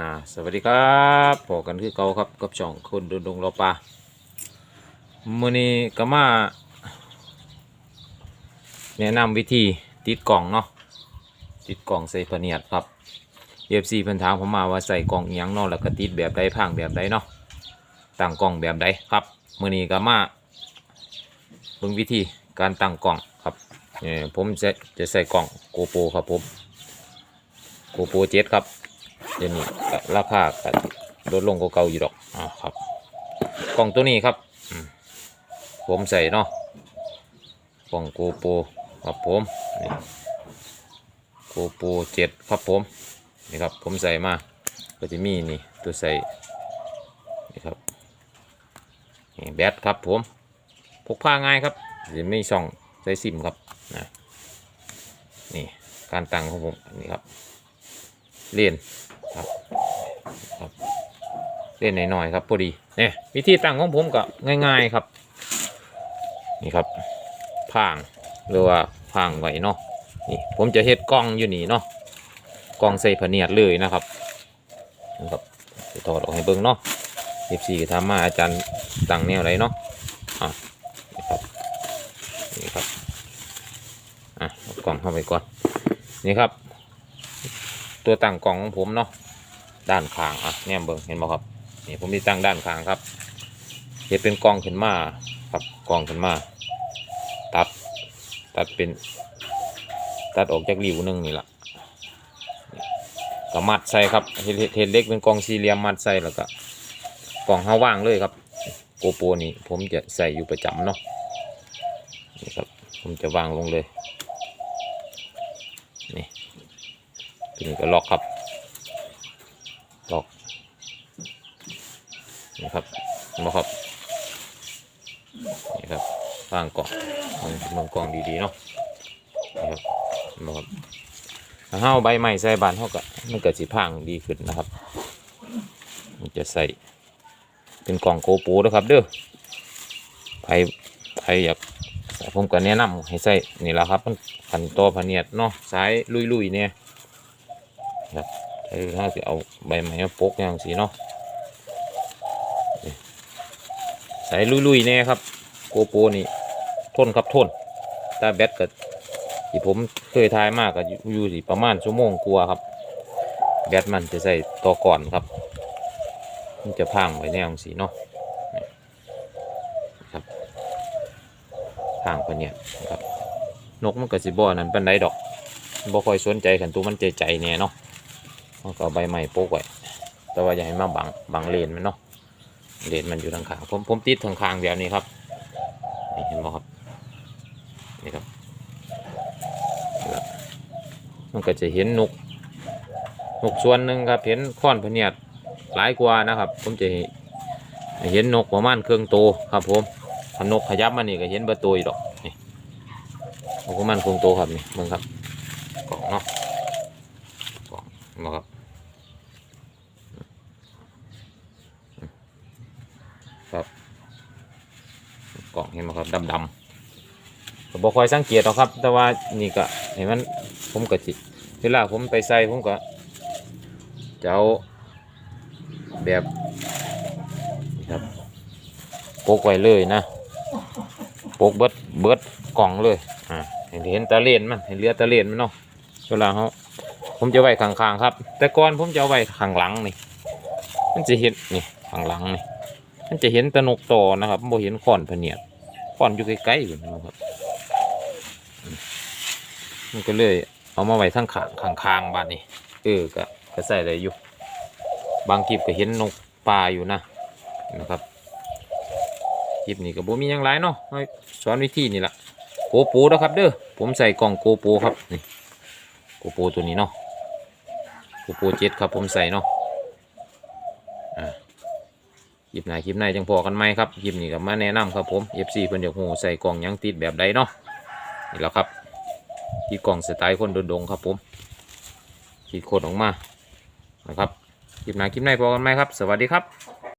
อ่าสวัสดีครับพอกันคือเก่าครับกับช่องคนดนดงรอปลามื้อนี้ก็มาแนะนำวิธีติดกล่องเนาะติดกล่องใส่พเนียดครับ FC เพิ่นถามผมมาว่าใส่กล่องอิหยังเนาะแล้วก็ติดแบบใดพังแบบใดเนาะตั้งกล่องแบบใดครับมือนี้ก็มาเบิ่งวิธีการตั้งกล่องครับเนี่ยผมจะจะใส่กล่องโกโปรครับผมโกโปรเจ็ดครับ เดี๋ยวนี้ราคาก็ลดลงกว่าเก่าอยู่ดอกอ่าครับ กล่องตัวนี้ครับ ผมใส่เนาะกล่องโกโปรครับผมนี่โกโปรเจ็ดครับผมนี่ครับผมใส่มาก็จะมีนี่ตัวใส่นี่ครับนี่แบตครับผมพกพาง่ายครับจะไม่ช่องใส่ซิมครับนะนี่การตั้งของผมนี่ครับเล่น ครับครับเล่นหน่อยๆครับพอดีเนี่ยวิธีตั้งของผมก็ง่าย ๆครับ นี่ครับพางหรือว่าพางไว้เนาะนี่ผมจะเฮ็ดกล้องอยู่นี่เนาะกล้องใส่ผเนียดเลยนะครับนะครับจะถอดออกให้เบิ่งเนาะเอฟซีก็ถามาอาจารย์ตั้งแนวไรเนาะอะนี่ครับนี่ครับอะกล้องเข้าไปก่อนนี่ครับ ตัวตั้งกล่องของผมเนาะ ด้านข้างอะแนมเบิ่งเห็นบ่ครับนี่ผมมีตั้งด้านข้างครับเฮ็ดเป็นกองขึ้นมาครับกองขึ้นมา ตัดตัดเป็น ตัดออกจากริ้วหนึงนี่ละก็มัดใส่ครับเฮ็ดเฮ็ดเฮ็ดเล็กเป็นกองสี่เหลี่ยมมัดใส่แล้วก็กองเฮาว่างเลยครับโกโปรนี่ผมจะใส่อยู่ประจำเนาะนี่ครับผมจะวางลงเลยนี่ทีนี้ก็ล็อกครับ ล็อกนี่ครับนไหมครับนี่ครับวางกล่องมองกล่องดีๆเนาะนี่ครับนไหมครับถ้าเฮาใบใหม่ใส่บานเฮาก็มันก็สิพังดีขึ้นนะครับ มันจะใส่เป็นกล่องโกโปรนะครับ เด้อใครใครอยากผมก็แนะนำให้ใส่นี่แหละครับมันขันตัวพะเนียดเนาะสายลุยๆเนี่ยครับ เออถ้าจะเอาใบไม้มาปกอย่างสีเนาะใส่ลุยๆแน่ครับ โกโปรนี่ทนครับทนตาแบตก็ที่ผมเคยทายมากก็อยู่อยู่สิประมาณชั่วโมงกลัวครับ แบตมันจะใส่ต่อก่อนครับ มันจะพังไว้แนวสีเนาะครับพังไปเนี่ยนะครับ นกมันก็สิบ่อนั้นเป็นไรดอกบ่ค่อยสนใจขันตัวมันใจใจเนี่ยเนาะ มันก็ใบใหม่โปกไว้แต่ว่าอย่าให้มาบังบังเลนมันเนาะเลนมันอยู่ทางข้างผมผมติดทางขางแบบนี้ครับนี่เห็นบ่ครับนี่ครับมันก็จะเห็นนกนกส่วนหนึ่งครับ เห็นค้อนพเนียดหลายกว่านะครับ ผมจะเห็นนกประมาณเครื่องโตครับ ผมถ้านกขยับมานี่ก็เห็นเบอร์ตัวอยู่ดอกนี่นกประมาณเครื่องโตครับนี่เบิ่งครับกล่องเนาะกล่องมาครับครับ กล่องเห็นไหมครับดำๆก็บอกคอยสังเกตหรอกครับ แต่ว่านี่ก็เห็นมันผมก็จิเวลาผมไปใส่ผมก็จะเอาแบบนี่ครับโปกไว้เลยนะโปกเบิดเบิดกล่องเลยอ่าเห็นเห็นตะเลนมันเห็นเรือตะเลนมันเนาะเวลาเขาผมจะไว้ข้างๆครับ แต่ก่อนผมจะเอาไว้ข้างหลังนี่มันจะเห็นนี่ข้างหลังนี่มันจะเห็นตะนกต่อนะครับโมเห็นขอนพเนียด ขอนอยู่ใกล้ๆอยู่นะครับมันก็เลยเอามาไว้ทั้งขางขางๆบ้านนี่เออก็ก็ใส่ได้อยู่ บางคลิปก็เห็นนกปลาอยู่นะนะครับคลิปนี้ก็บ่มีหยังไรเนาะให้สอนวิธีนี่ละโกโปรนะครับเด้อผมใส่กล่องโกโปรครับนี่โกโปรตัวนี้เนาะโกโปรเจ็ดครับผมใส่เนาะอ่า ลิปไหนคลิปไหนจังพอกันไหมครับคลิปนี้ก็มาแนะนำครับผม FC เพิ่นอยากหูใส่กล่องยังติดแบบใดเนาะนี่แหละครับที่กล่องสไตล์คนโดงๆครับผมขีดโคตรออกมานะครับคลิปไหนคลิปไหนพอกันไหมครับ สวัสดีครับ